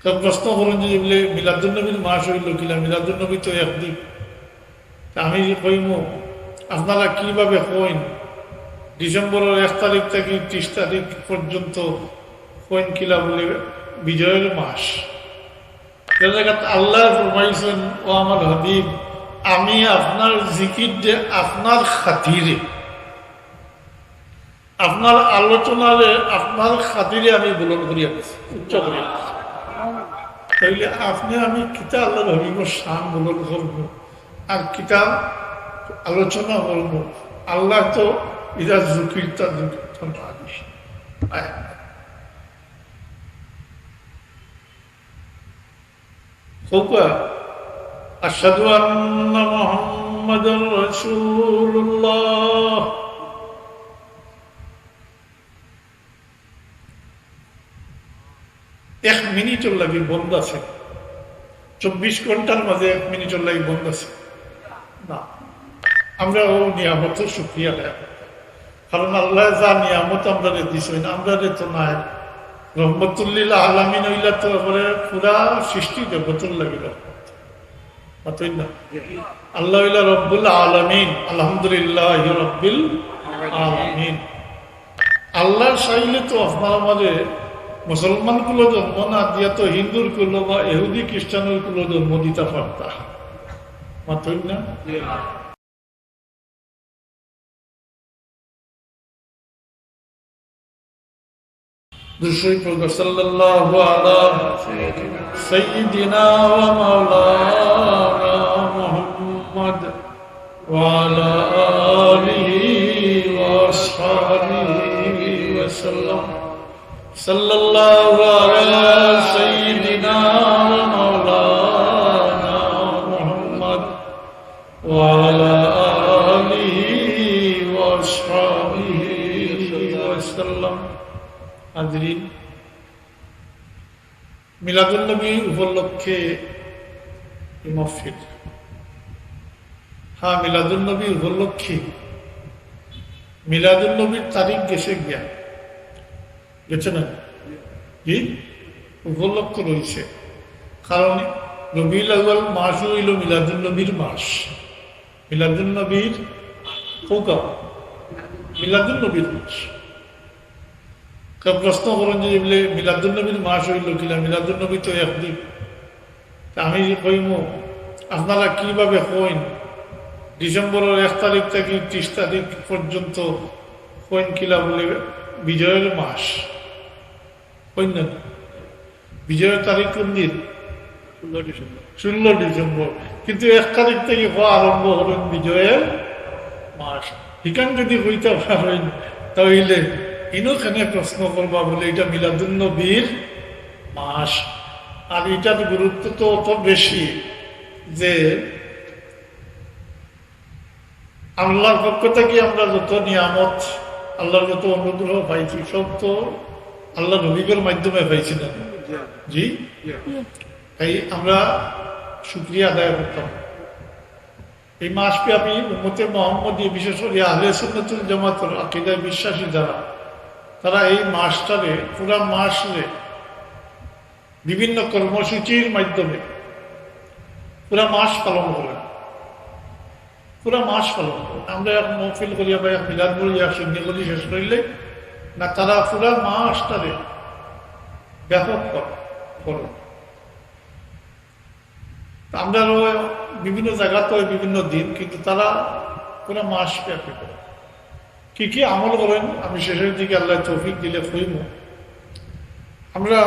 কেউ প্রশ্ন করেন যে বলে মিলাদুলনবীর মাস হইল কিনা মিলাদুলনবী তো একদিন। তা আমি কইম, আপনারা কীভাবে কইন? ডিসেম্বরের এক তারিখ থেকে ত্রিশ তারিখ পর্যন্ত কইন কিলা বলে বিজয়ের মাস। আল্লাহ ফরমাইছেন, ও আমার হাবিব, আমি আপনার জিকির যে আপনার খাতিরে, আপনার আলোচনারে আপনার খাতিরে আমি বলন করিয়া উচ্চ করিয়া তাইলে আপনি আমি কিতা আল্লাহ হাবিবর শান বলন করব আর কিতা আলোচনা করব আল্লাহ তো ইরা জুকির তা জুকির হোকা أشهد أن محمد رسول الله এক মিনিটের লাগে বন্ধ আছে। চব্বিশ ঘণ্টার মাঝে এক মিনিটের লাগে বন্ধ আছে। না, আমরা ও নিয়ামত সুক্রিয়া দেয় কারণ আল্লাহ যা নিয়ামত আমরা দিছেন, আমরা তো নাই। রহমতুল্লিল আলামিন হইলা তো পুরা সৃষ্টি দেবতর লাগিল না? আল্লাহ রব্বুল আলমিন, আলহামদুলিল্লাহ রব্বিল আলমিন। আল্লাহ চাইলে তো আপনার আমাদের মুসলমানগুলো জন্ম না দিয়ে তো হিন্দুর করল বা এহুদি খ্রিস্টানের কুলো জন্ম দিতে পারতা না সাল্লাল্লাহু আলা সাইয়্যিদিনা ওয়া মাওলানা মুহাম্মদ ওয়া আলা আলিহি ওয়া ওয়া সাল্লাম। صلى الله على سيدنا ومولانا محمد وعلى آله وأصحابه وسلم حاضرين মিলাদুল্নবী উপলক্ষে মফিল হ্যাঁ মিলাদুল্নবী উপলক্ষে মিলাদুল্নবীর তারিখ গেছে গিয়া গেছে না কি? উপলক্ষ রয়েছে। কারণ রবিউল আউ্বাল মাস হইল মিলাদুল্নবীর মাস। মিলাদুল্নবীর কৌকা মিলাদুল্নবীর মাস। প্রশ্ন করেন যে বলে মিলাদুলনবীর মাস হইল কিনা? মিলাদুলনবী তো একদিন। আমি যে কইম, আপনারা কীভাবে কইন? ডিসেম্বরের এক তারিখ থেকে ত্রিশ তারিখ পর্যন্ত কইন কিলা বলে বিজয়ের মাস। তারিখ কোন দিন ষোলো ডিসেম্বর। কিন্তু এক তারিখ থেকে হওয়া আরম্ভ হলেন বিজয়ের মাস। ঠিকান যদি হইতে পারেন তাহলে ইনোখানে প্রশ্ন করবা বলে এটা মাস। আর এটার গুরুত্ব তো অত বেশি যে আল্লাহর পক্ষ থেকে আমরা যত নিয়ামত আল্লাহর যত অনুগ্রহ পাইছি সব তো আল্লাহ নবীগের মাধ্যমে পাইছি না জি? তাই আমরা শুক্রিয়া আদায় করতাম। এই মাসব্যাপী উম্মতে মোহাম্মদী, বিশেষ করে আহলে সুন্নতুল জামাতুল আকিদায় বিশ্বাসী যারা, তারা এই মাসটারে, পুরা মাসে বিভিন্ন কর্মসূচির মাধ্যমে পুরা মাস পালন করেন। পুরা মাস পালন করেন। আমরা এক মহফিল করিয়া বা এক মিলাদ বলি এক সন্ধি করি শেষ করলে না, তারা পুরা মাসটারে ব্যাপক করেন আমরাও বিভিন্ন জায়গাতে বিভিন্ন দিন, কিন্তু তারা পুরা মাস ব্যাপী করে। কি কি আমল করেন? আমি শেষের দিকে আল্লাহ তৌফিক দিলে হইম আমরা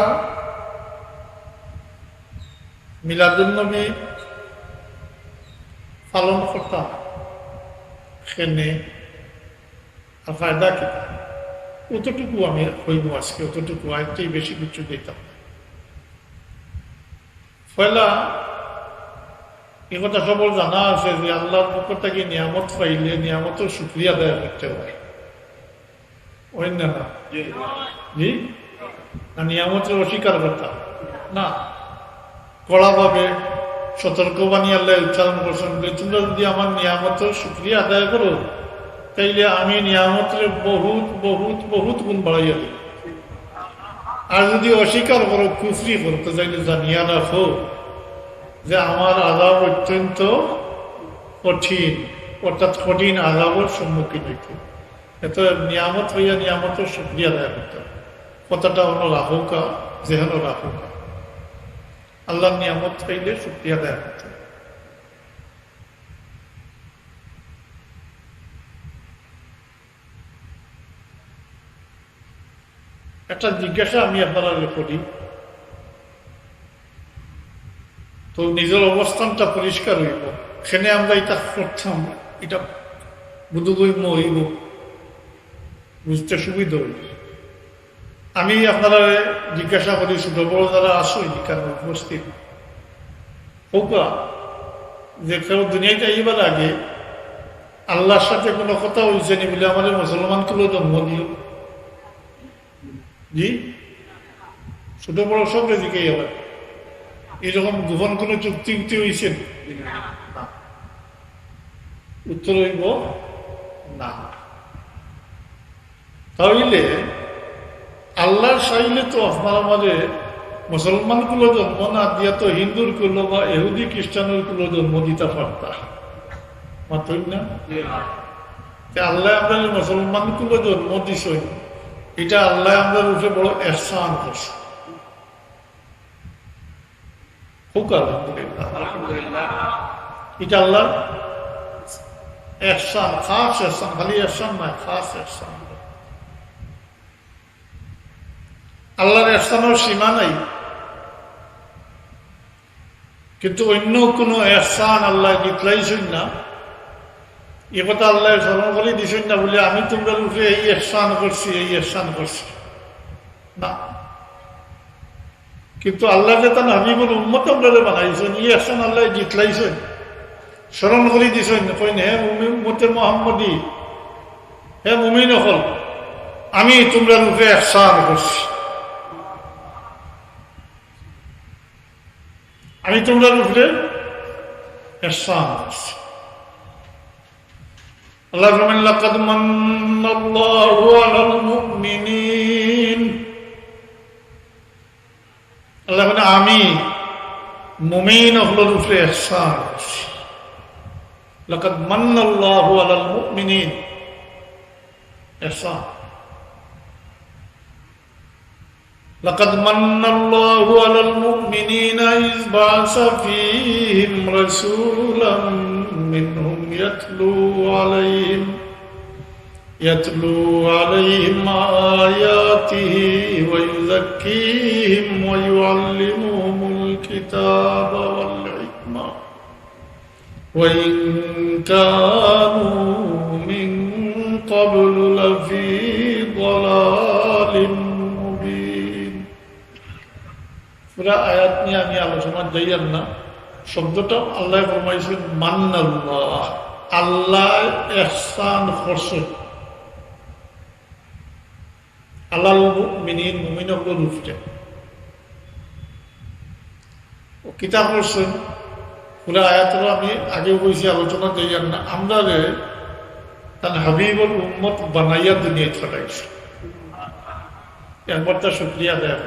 মিলাদুলনবী পালন করতাম। সেনে আর ফায়দা কি অতটুকু আমি হইব আজকে অতটুকু আরেকটাই বেশি কিছু দিতাম পয়লা এ কথা সবল জানা আছে যে আল্লাহর পক্ষ থেকে নিয়ামত পাইলে নিয়ামতের সুক্রিয়া দেয় করতে হয়। অন্য না জি। না নিয়ামতের অস্বীকার করতাম না। কড়াভাবে সতর্ক বানিয়ে আল্লাহ উচ্চারণ করছেন তোমরা যদি আমার নিয়ামতের সুক্রিয়া আদায় করো তাইলে আমি নিয়ামতের বহুত বহুত বহুত গুণ বাড়াইয়া দিই আর যদি অস্বীকার করো, কুফরি করতে চাইলে জানিয়া রাখো যে আমার আদাব অত্যন্ত কঠিন, অর্থাৎ কঠিন আদাবর সম্মুখীন হইতে। এত নিয়ামত হইয়া নিয়ামতের সুক্রিয়া দেয় করতে কথাটা হলো রাহুকা যেহেন রাহুকা। আল্লাহ নিয়ামত হইলে সুক্রিয়া দেয় করতে একটা জিজ্ঞাসা আমি আপনারা করি, তো নিজের অবস্থানটা পরিষ্কার হইব। সেখানে আমরা এটা করতাম, এটা বুধুগৈম্য হইব বুঝতে সুবিধা হইব আমি আপনারা জিজ্ঞাসা করি ছোট বড় যারা আসো এখানে উপস্থিত। হোকা যে কেউ দুনিয়াতে আইবার আগে আল্লাহর সাথে কোনো কথা হয়েছে নি বলে আমাদের মুসলমানগুলো জন্ম দিও জি? ছোট বড় সব দিকে আবার এরকম গোপন কোনো চুক্তি উক্তি হয়েছে উত্তর হইব না। তাহলে আল্লাহর চাইলে তো আপনার আমাদের মুসলমান কুলো জন্ম না দিয়া তো হিন্দুর কুলো বা এহুদি খ্রিস্টানের কুলো জন্ম দিতে পারতা। মাত্র না? আল্লাহ আপনার মুসলমান কুলো জন্ম দিছ এটা আল্লাহ আমাদের উঠে বড় এহসান করছে। হোক আলহামদুলিল্লাহ। এটা আল্লাহ এহসান খাস এহসান খালি এহসান নয় খাস এহসান। আল্লাহর এহসানের সীমা নাই। কিন্তু অন্য কোনো এহসান আল্লাহ জিতলাইছেন না। কথা আল্লাহ স্মরণ করে দিছেন না বলে, আমি তোমরা উঠে এই এহসান করছি, এই এহসান করছি। না। কিন্তু আল্লাহ যে তার হাবিবুল উম্মত আপনারা বানাইছেন, এই এহসান আল্লাহ জিতলাইছেন। স্মরণ করে দিছেন, কইন, হে উম্মতে মোহাম্মদী, হে মুমিন হল আমি তোমরা রূপে এহসান করছি। আমি তোমরা রূপে এহসান করছি। আল্লাহ ফরমান লাকাদ মান্নাল্লাহু আলাল মুমিনিন আল্লাহ বলে আমি মুমিন হলোর উপরে এহসান করছি লাকাদ মান্নাল্লাহু আলাল মুমিনিন এহসান لقد من الله على المؤمنين إذ بعث فيهم رسولا منهم يتلو عليهم يتلو عليهم آياته ويزكيهم ويعلمهم الكتاب والحكمة. وإن كانوا من قبل لفي ضلال مبين. فرأيتني أن يعلم جمع جيّرنا শব্দটা আল্লাহ ফরমাইছেন মান্নাল্লাহ। আল্লাহ এহসান করছেন আল্লাহ মিনিন মুমিন রূপটা ও কিতাব করছেন পুরা আয়াতরা আমি আগেও বলছি আলোচনা যাইয়ার না। আমরা তার হাবিবুল উম্মত বানাইয়া দুনিয়া ছড়াইছে একবার তার শুক্রিয়া দেয়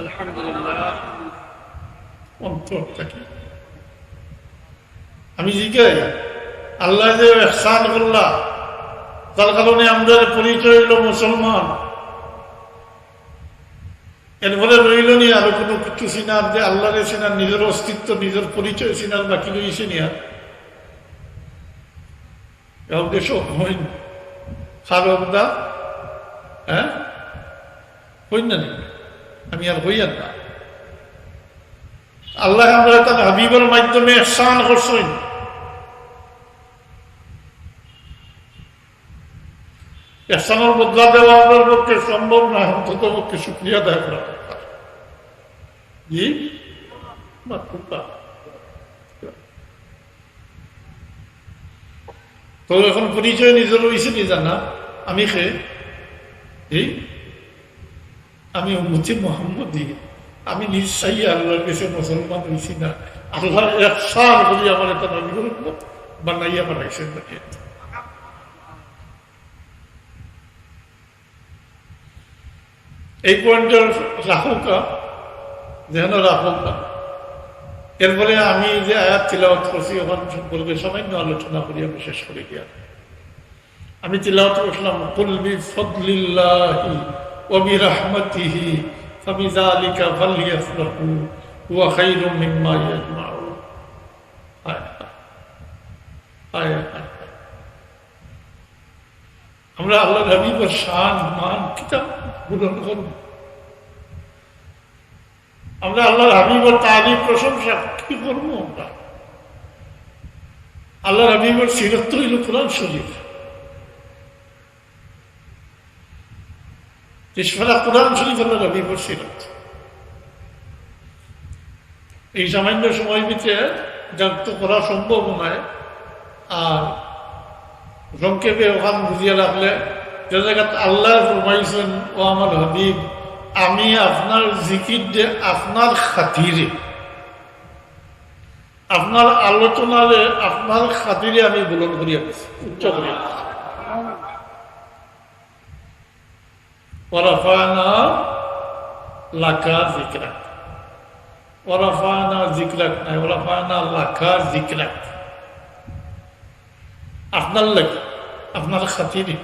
আলহামদুলিল্লাহ। অন্তর থেকে। আমি জিজ্ঞাই আল্লাহ যে এহসান করলা, তার কারণে আমাদের পরিচয় হইল মুসলমান। এরপরে রইল নি আরও কোনো কিছু সিনার যে আল্লাহরে সিনার, নিজের অস্তিত্ব, নিজের পরিচয় সিনার বাকি রয়েছে নি কাউকে হইন। খারবদা হ্যাঁ? হইন না আমি আর হইয়ান না। আল্লাহ আমরা তার হাবিবের মাধ্যমে এহসান করছেন। এহসানের বদলা দেওয়া আমাদের পক্ষে সম্ভব না, অন্তত পক্ষে শুক্রিয়া দেয় করা দরকার। তো এখন পরিচয় নিজের রয়েছে নি জানা? আমি এই আমি উম্মতি মোহাম্মদী। আমি নিশ্চয়ই আল্লাহর কাছে মুসলমান হয়েছি না। আল্লাহ একসার বলি আমার এটা উম্মত বানাইয়া বানাইছেন বানিয়ে এই পয়েন্টের রাখুকা যেন রাখুকা। এরপরে আমি যে আয়াত তিলাওয়াত করছি, ওখান সম্পর্কে সামান্য আলোচনা করি, আমি শেষ করে গিয়া। আমি তিলাওয়াত করছিলাম কুলবি ফদলিল্লাহি ওবি রহমতিহি, ফাবিযালিকা ফালইফরাহু হুয়া খায়রুম মিম্মা ইয়াজমাউন। হায় হায় হায় আমরা আল্লাহ হাবিবের শান, মান, কিতাব গ্রহণ আমরা আল্লাহর হাবিবের তারিফ প্রশংসা কি করব আমরা? আল্লাহর হাবিবের সিরত হইল কোরআন শরীফ। ইসফারা কোরআন শরীফ আল্লাহ হাবিবের সিরত। এই সামান্য সময় ভিতরে জানতে করা সম্ভব নয়, আর সংক্ষেপে ওখান বুঝিয়ে রাখলে আল্লাহ ফরমাইছেন, ও আমার হাবিব, আমি আপনার জিকির যে আপনার খাতিরে, আপনার আলোচনারে, আপনার খাতিরে আমি বুলন করিয়া উচ্চ করিয়া ওরাফানা লাকা জিকরাক ওরাফানা জিকরাক নাই ওরাফানা লাকা জিকরাক আপনার লাগে, আপনার খাতিরে।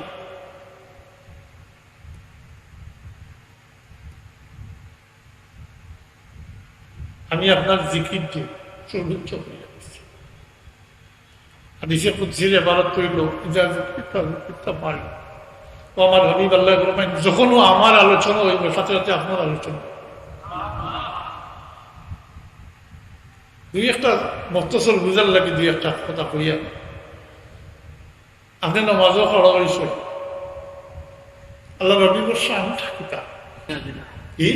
আমি আপনার জিকির দিয়ে সর্বোচ্চ হয়ে যাচ্ছি হাদিসে কুদ্সির এবারত করিল পারি ও আমার হাবিব আল্লাহ রহমান যখনও আমার আলোচনা হইব সাথে সাথে আপনার আলোচনা দুই একটা মক্তসর বুঝার লাগে দুই একটা কথা কইয়া। আপনি নামাজও পড়া হয়েছে আল্লাহ রবিবর শান থাকিতা কি?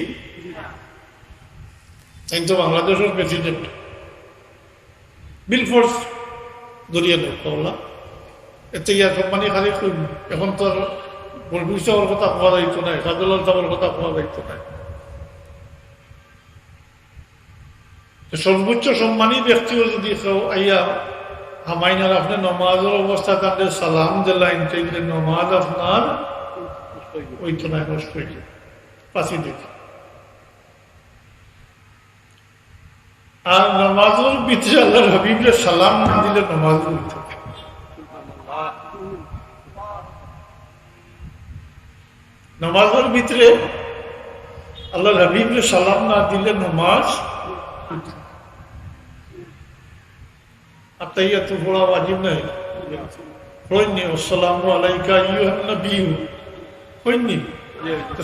কিন্তু বাংলাদেশের প্রেসিডেন্ট বিলফোর্স দরিয়া দেয় কমলা এতে ইয়া কোম্পানি খালি এখন তো বলবুল সাহর কথা কোয়া যাইতো নাই সাদুল্লাহ সাহর কথা কোয়া যাইতো নাই। সর্বোচ্চ সম্মানী ব্যক্তিও যদি কেউ আইয়া হামাইনার আপনি নমাজের অবস্থা তাদের সালাম দিলাইন নমাজ আপনার ওই তো নাই, নষ্ট হয়ে যায় পাশি দিতে আর নমাজের ভিতরে আল্লাহর হাবিবরে সালাম না দিলে নমাজ হইতে নমাজের ভিতরে আল্লাহর হাবিবরে সালাম না দিলে নমাজ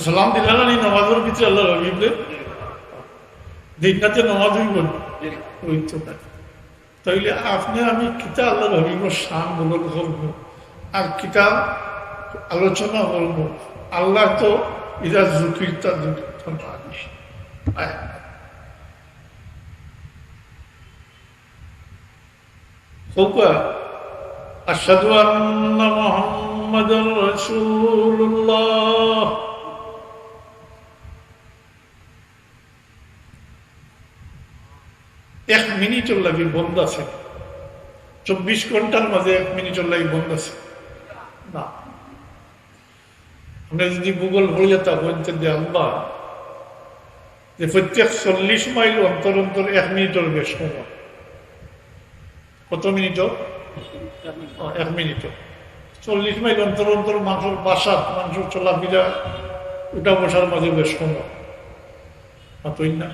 সালাম দিলা না নি নমাজের ভিতরে আল্লাহর হাবিবরে দিনটাতে নমাজ হইব আমাদের পারে তাইলে আপনি, আমি কিতা আল্লাহ করব, আর কিতা আলোচনা করব, আল্লাহ তো ইরা তা আসাদু আন্না মোহাম্মদ রসুল্লাহ এক মিনিটের লাগে বন্ধ আছে। চব্বিশ ঘণ্টার মাঝে এক মিনিটের লাগে বন্ধ আছে। না। আমরা যদি গুগল বলে তা বলতে যে আল্লাহ, যে প্রত্যেক চল্লিশ মাইল অন্তর অন্তর এক মিনিটের বেশ সময়। কত মিনিট এক মিনিট চল্লিশ মাইল অন্তর অন্তর মানুষের বাসা, মানুষের চলাফেরা, উঠা বসার মাঝে বেশ মাতই না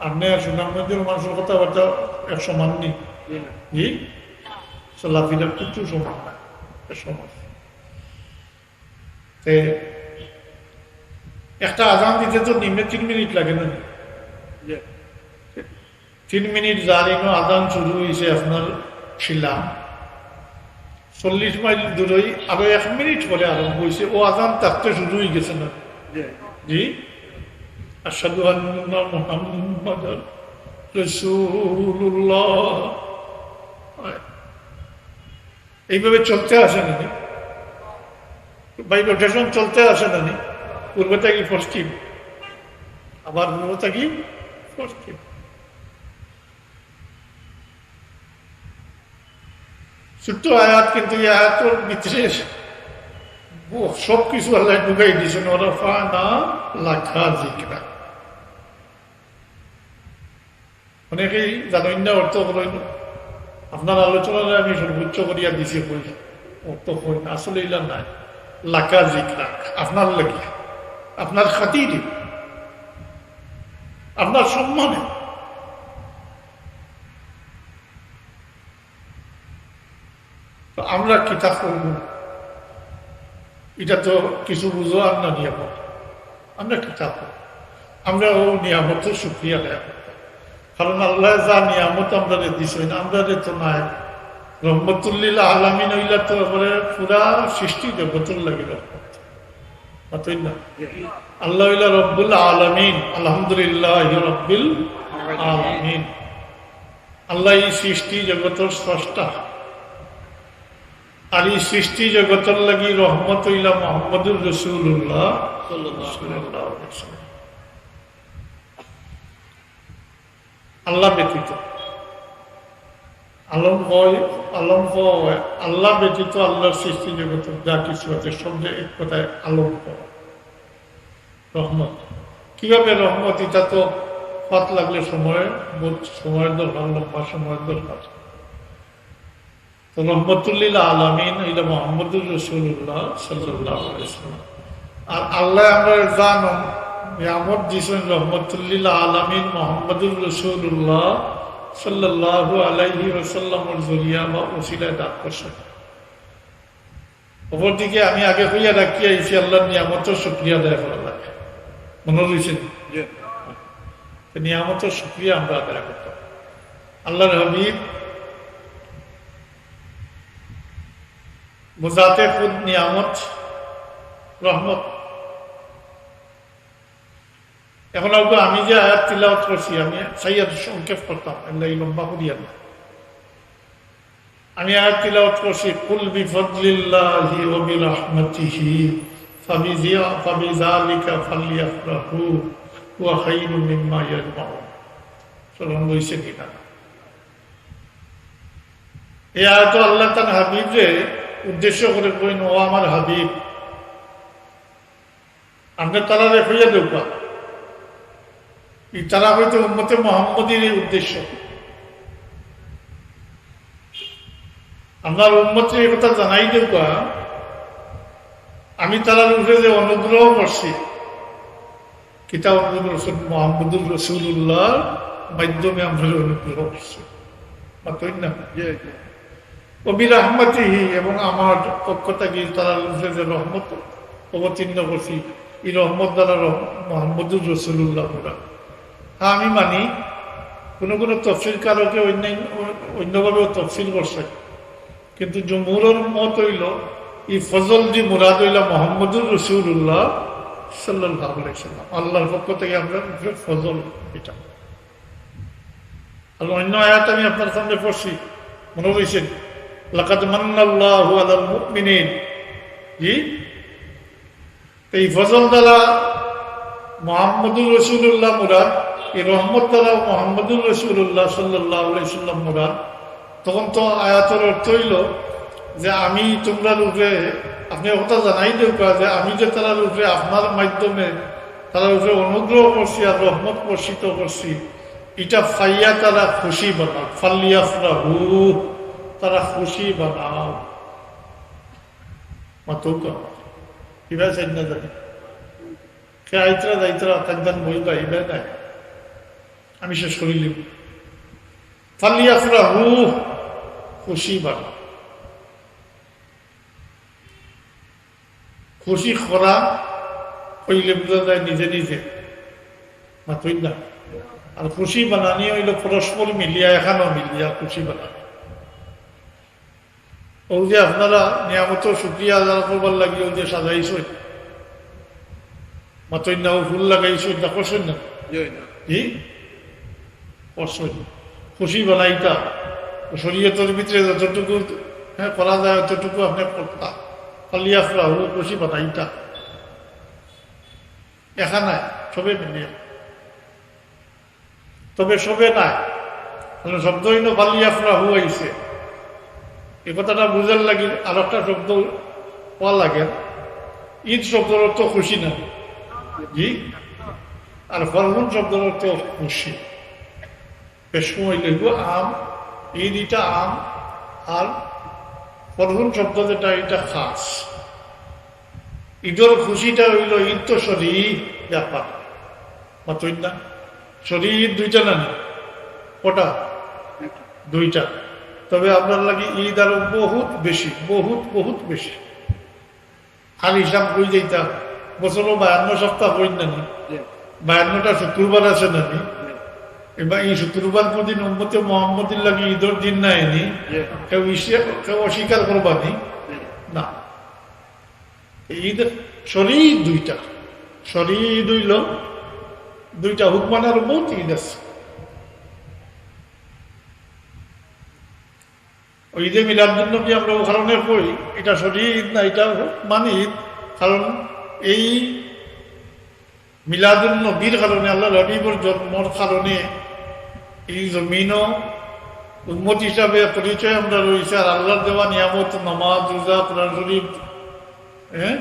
আপনি সুনামগঞ্জের মানুষের কথাবার্তা মাননি জি চলাফেরা কিছু সমান। না সমান। একটা আজান দিতে তো নিম্নে তিন মিনিট লাগে না তিন মিনিট জারিনো আদান শুরু হয়েছে আপনার ছিলাম চল্লিশ মাইল দূরই আরও এক মিনিট পরে আরম্ভ হয়েছে ও আদান থাকতে শুরু হয়ে গেছে না? জি? আসাদু মোহাম্মদ রসুল্লাহ এইভাবে চলতে আসে না বাই রোটেশন চলতে আসে না পূর্বটা কি পশ্চিম? আবার পূর্বটা কি পশ্চিম? ছোট্ট আয়াত কিন্তু এই আয়াতর ভিতরে সব আল্লাহ ঢুকাই দিয়েছেন। ওরা ফা না লাখা জিকরা অনেকেই জানেন না অর্থ করেন। আপনার আলোচনায় আমি সর্বোচ্চ করিয়া দিছি কই, অর্থ কই, আসলে ইলা নাই। লাকা জিকরা, আপনার লাগে। আপনার খাতিরে। আপনার সম্মানে। আমরা কিতাব করব? এটা তো কিছু বুঝো না নিয়ামত। আমরা কিতাব আমরা ও নিয়ামতের সুক্রিয়া দেয় কারণ আল্লাহ যা নিয়ামত আমরা দিছেন আমরা তো নাই। রহমতুল্লিল আলামিন হইলা তো এবারে পুরা সৃষ্টি জগতের লাগে আল্লাহ রব্বুল আলামিন আলামিন। আল্লাহ সৃষ্টি সৃষ্টি লাগি রসুল্লাহ আল্লাহ ব্যতীত। আলম হয় আলম হয় আল্লাহ ব্যতীত আল্লাহর সৃষ্টি জগতের যা কিছু আছে সঙ্গে এক কথায় আলম হয় রহমত। কীভাবে রহমত? এটা তো পাত লাগলে সময় সময়ের দরকার, লম্বা সময়ের দরকার। তো রহমতুল্লিল আলমিন, এটা মোহাম্মদুর রসুল্লাহ সাল্লাহ আর আল্লাহ আমরা জানো নিয়ামত দিয়েছেন রহমতুল্লিল আলমিন মোহাম্মদুর রসুল্লাহ সাল্লাহ আলাইহি ওসাল্লামর জরিয়া বা ওসিলায় ডাক করছেন। অপরদিকে আমি আগে হইয়া রাখি আইসি আল্লাহর নিয়ামতের শুক্রিয়া দেয় করা লাগে। মনে রয়েছেন নিয়ামতের শুক্রিয়া আমরা আদায় করতাম। আল্লাহর হাবিব খুদ নিয়ামত রহমত এখন হয়তো আমি যে আয়াত তিলাওয়াত করছি, আমি সাইয়াদ সংক্ষেপ করতাম এই লম্বা করিয়া না। আমি আয়াত তিলাওয়াত করছি, কুল বিফদলিল্লাহি ওয়া বিরহমাতিহি ফাবিজিয়া ফাবিযালিকা ফালইফরাহু ওয়া খায়রুম মিম্মা ইয়াজমাউন। সরম হইছে কিনা এই আয়াত আল্লাহ তার হাবিবরে উদ্দেশ্য করে কইন, ও আমার হাবিব, আমরা তারা রেফাইয়া দেউকা এই তারা হয়তো উম্মতে মোহাম্মদের এই উদ্দেশ্য। আপনার উন্মতের এই কথা জানাই দেউকা আমি তারার উপরে যে অনুগ্রহ করছি। কিতাব রসুল মোহাম্মদুর রসুল্লাহ মাধ্যমে আমরা অনুগ্রহ করছি। কবির আহমদিহি এবং আমার পক্ষ থেকে তারা যে রহমত অবতীর্ণ করছি। এই রহমত দ্বারা মোহাম্মদুর রসুল্লাহ আমি মানি, কোনো কোনো তফসিল কারকে অন্যান্য অন্যভাবেও তফসিল করছে। কিন্তু জমহুরের মত হইল ই ফজল দি মুরাদ হইল মোহাম্মদুর রসুল্লাহ সাল্লাহ সাল্লাম আল্লাহর পক্ষ থেকে আমরা ফজল এটা। আর অন্য আয়াত আমি আপনার সামনে পড়ছি, মনে রয়েছেন লাকাদ মান্নাল্লাহু আলাল মুমিনিন। জি? এই ফজল দ্বারা মোহাম্মদুর রসুল্লাহ মুরাদ এই রহমত দ্বারা মোহাম্মদুর রসুল্লাহ সাল্লাহ সাল্লাম তখন তো আয়াতের অর্থ হইল যে আমি তোমরা রূপে, আপনি কথা জানাই দেওয়া যে আমি যে তারা রূপে আপনার মাধ্যমে, তারা রূপে অনুগ্রহ করছি আর রহমত বর্ষিত করছি, এটা ফাইয়া তারা খুশি বানাও ফাল্লিয়াফরা হু তারা খুশি বানাও। মাতো কিবা চাই জানি সে আইতরা যাইতরা তাকদান বইবা ইবে নাই। আমি শেষ করিলি ফাল্লিয়াফরা হু খুশি বানাও খুশি করা হইলে বোঝা যায় নিজে নিজে। মাতই না। আর খুশি বানানি হইল পরস্পর মিলিয়া এখানো মিলিয়া খুশি বানানি। ও যে আপনারা নিয়ামত শুক্রিয়া আদার করবার লাগি ও যে সাজাইছ মাতই না ও ফুল লাগাইছ না করছেন না। জি করছেন খুশি বানাইতা শরীয়তের ভিতরে যতটুকু হ্যাঁ করা যায় ততটুকু আপনি করতা ফালিয়াফরা হু খুশি বানাইতা এখানে সবে মিলিয়া তবে সবে নাই। শব্দ হইল ফালিয়াফরা হু আইছে এই কথাটা বুঝার লাগি আর একটা শব্দ পাওয়া লাগে। ঈদ শব্দের অর্থ খুশি না? জি? আর ফরমন শব্দের অর্থ খুশি। সময় লিখব আম ঈদ এটা আম আর ফরমন শব্দ যেটা এটা খাস। ঈদের খুশিটা হইল ঈদ তো শরীর ব্যাপার। মাতই না? শরীর দুইটা না? কটা? দুইটা। তবে আপনার লাগে ঈদ আরও বহুত বেশি বহুত বহুত বেশি। আর হিসাব কই যাইতাম বছরও বায়ান্ন সপ্তাহ কই না বায়ান্নটা শুক্রবার আছে না নি এবার এই শুক্রবার কোনদিন উম্মতে মোহাম্মদের লাগে ঈদের দিন নাই নি। কেউ কেউ অস্বীকার করবানি না? ঈদ শরীর দুইটা। শরীর হইল দুইটা হুকমানের বহুত ঈদ আছে। ঈদে মিলাদ নবী আমরা ও কারণে কই? এটা শরীর ঈদ না এটা মানে ঈদ। কারণ এই মিলাদুল নবীর কারণে আল্লাহ রবিবর জন্মর কারণে এই জমিনও উন্মত হিসাবে পরিচয় আমরা রয়েছে আর আল্লাহর দেওয়া নিয়ামত, নামাজ, রোজা, কোরআন শরীফ হ্যাঁ?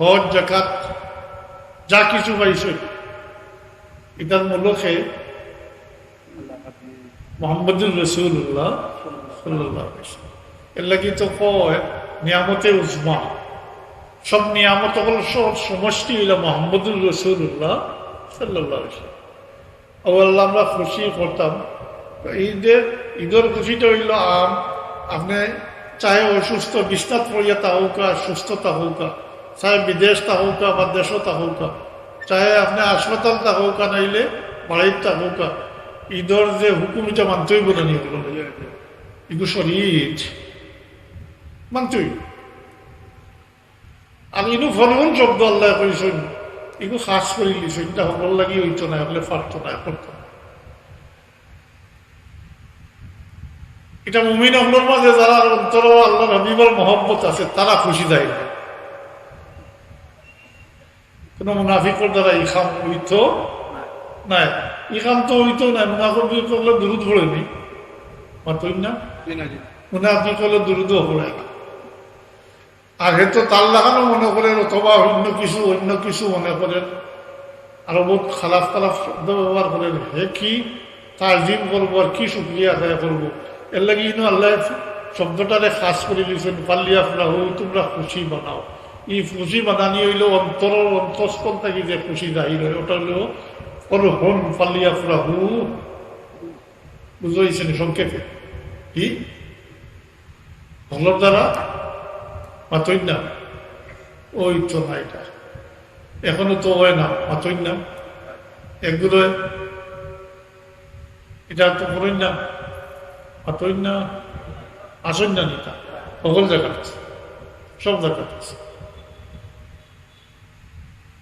হজ জাকাত যা কিছু পাইছে এটার মূলকে মোহাম্মদুর রসুল্লাহ সাল্লাহ এর লাগি তো কয়, নিয়ামতে উজমা। সব নিয়ামত হল সব সমষ্টি হইল মোহাম্মদুর রসুল্লাহ সাল্লাহ আমরা খুশি করতাম। ঈদের ঈদের খুশিটা হইল আম। আপনি চাহে অসুস্থ বিছনাত পড়িয়া তা হোকা, সুস্থতা হোকা, চাহে বিদেশ তা হোকা বা দেশও তা হোকা, চাহে আপনি হাসপাতাল তা হোকা, নাইলে বাড়ির তা হোকা। ঈদের যে হুকুম এটা মানতেই বলে নিয়ে। এগুলো শরীর। মানতেই আর ইনু ফলন শব্দ আল্লাহ কইছেন। এগুলো খাস করে লিছেন এটা সকল লাগি হইতো না হলে পারতো না করতো এটা মুমিন অমলের মাঝে যারা অন্তর আল্লাহ রবিবার মহব্বত আছে তারা খুশি দেয় না। কোন মুনাফিকর দ্বারা ইখাম হইতো নাই ইখাম তো হইতো না মুনাফিক করলে দুরুদ পড়েনি মাতই না? মুনাফিক করলে দুরুদও পড়ে না। আগে তো তার লাগানো মনে করেন অথবা অন্য কিছু অন্য কিছু মনে করেন আরও বহুত খারাপ খারাপ শব্দ ব্যবহার করেন হে কি তাজিম করব আর কি শুক্রিয়া আদায় করব? এর লাগে ইনো আল্লাহ শব্দটারে খাস করে দিয়েছেন পাল্লিয়া ফ্লাহু তোমরা খুশি বানাও। এই খুশি বানানি হইল অন্তর, অন্তঃস্থল থেকে যে খুশি জাহির হয় ওটা হইল ওর হন, পাল্লি পাল্লিয়া ফ্লাহু বুঝাইছেন সংক্ষেপে? কি? ভালোর দ্বারা? মাতই না ওই তো না এটা এখনও তো হয় না মাতই না এগুলো এটা তো করেন না মাতই না, আসেন না নিতা। সকল জায়গাতে আছে। সব জায়গাতে আছে।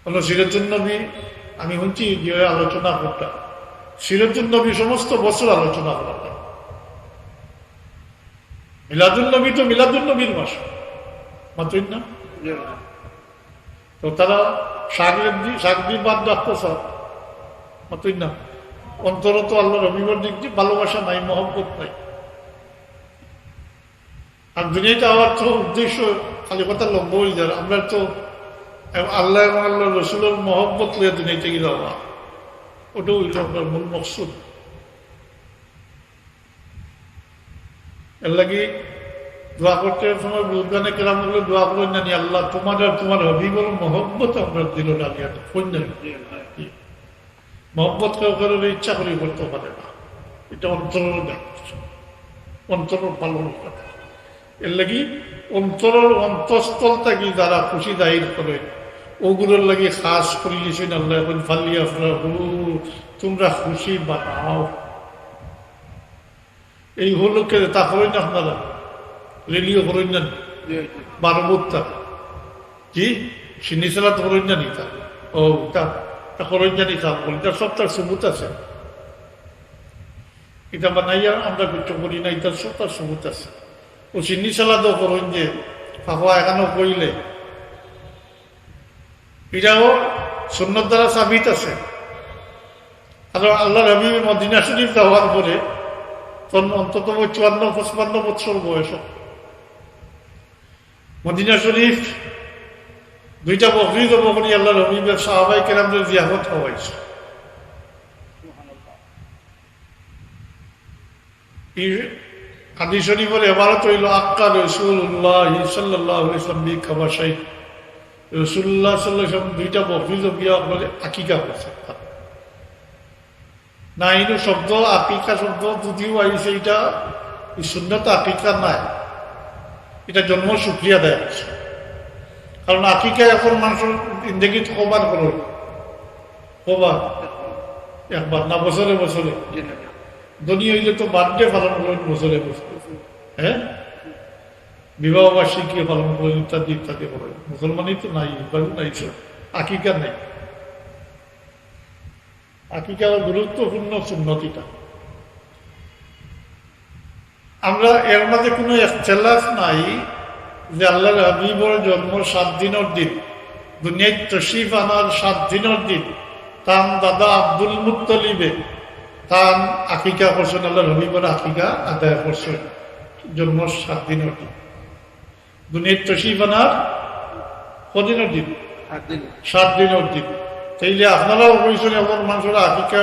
হলো সিরাজুল নবী, আমি শুনছি যে আলোচনা করতাম সিরাজুল নবী সমস্ত বছর আলোচনা করতাম মিলাদুল নবী তো মিলাদুল নবীর মাস। মাতই না? তো তারা শাকের দি শাক দিয়ে বাদ রাখতো সব। মাতই না? অন্তর তো আল্লাহ রবিবার দিয়ে ভালোবাসা নাই, মহব্বত নাই। আর দুনিয়াতে আমার তো উদ্দেশ্য খালি কথা লম্ব হয়ে যায় আমরা তো আল্লাহ এবং আল্লাহ রসুলের মহব্বত লিয়ে দুনিয়াতে গেলে আমার ওটাও হইল আপনার মূল মকসুদ। এর লাগি দোয়া করতে সময় বুঝগানে কেরাম দোয়া করেন আল্লাহ তোমার মহব্বত আপনার দিল কন্যা মহব্বত কেউ ইচ্ছা করে করতে পারে না। এটা অন্তরের ব্যাপার। পালন কথা এর লাগি অন্তরের অন্তঃস্থল থাকি যারা খুশি দায়ীর করে, ওগুলোর লাগি খাস করে গেছেন আল্লাহ এখন ফালিয়া তোমরা খুশি বানাও। এই হলো কে তা করেন আপনারা? রেলিও কি? সিন্নি সালাত করেন তা? ও তা তা জানি তা বলি। তার সব তার সবুত আছে। এটা বানাইয়া আমরা কিছু করি না এটার সব তার সবুত আছে। ও সিন্নি সালাদও করেন যে ফাঁকা এখানেও কইলে এটাও সুন্নত দ্বারা সাবিত আছে। আর আল্লাহ রবি মদিনা শরীফ যাওয়ার পরে তখন অন্তত চুয়ান্ন পঁচপান্ন বছর বয়স মদিনা শরীফ, দুইটা বকরি তো বকরি আল্লাহ রবিবের সাহাবাই কেরামদের জিয়াফত হওয়াইছে। হাদিস শরীফের এবারত হইল আক্কা রসুল্লাহ সাল্লাহ ইসলামী খাবাসাই রসুল্লাহ সাল্লাম দুইটা বকরি জবিয়া বলে আকিকা করছে। না ইনো শব্দ আকিকা শব্দ যদিও আইছে এটা সুন্নত আকিকা নাই। এটা জন্ম সুক্রিয়া দেয় আছে কারণ আকিকা এখন মানুষের ইন্দেগিত কবার করো। কবার। একবার না, বছরে বছরে। ধনী হইলে তো বার্থডে পালন করেন বছরে বছরে। হ্যাঁ? বিবাহ বার্ষিকী পালন করেন ইত্যাদি ইত্যাদি করেন মুসলমানই তো নাই নাই আকিকা নেই। আকিকার গুরুত্বপূর্ণ সুন্নতিটা। আমরা এর মাঝে কোনো একচেলাফ নাই যে আল্লাহর হাবিবর জন্ম সাত দিনের দিন দুনিয়ায় তশিফ আনার সাত দিনের দিন। তার দাদা আব্দুল মুত্তলিবে তার আকিকা করছেন আল্লাহ রবিবার আকিকা আদায় করছেন জন্ম সাত দিনের দিন। দুনিয়ার তশিফ আনার কদিনের দিন? সাত দিন সাত দিনের দিন। তাইলে আপনারাও বলছেন এমন মানুষেরা আকিকা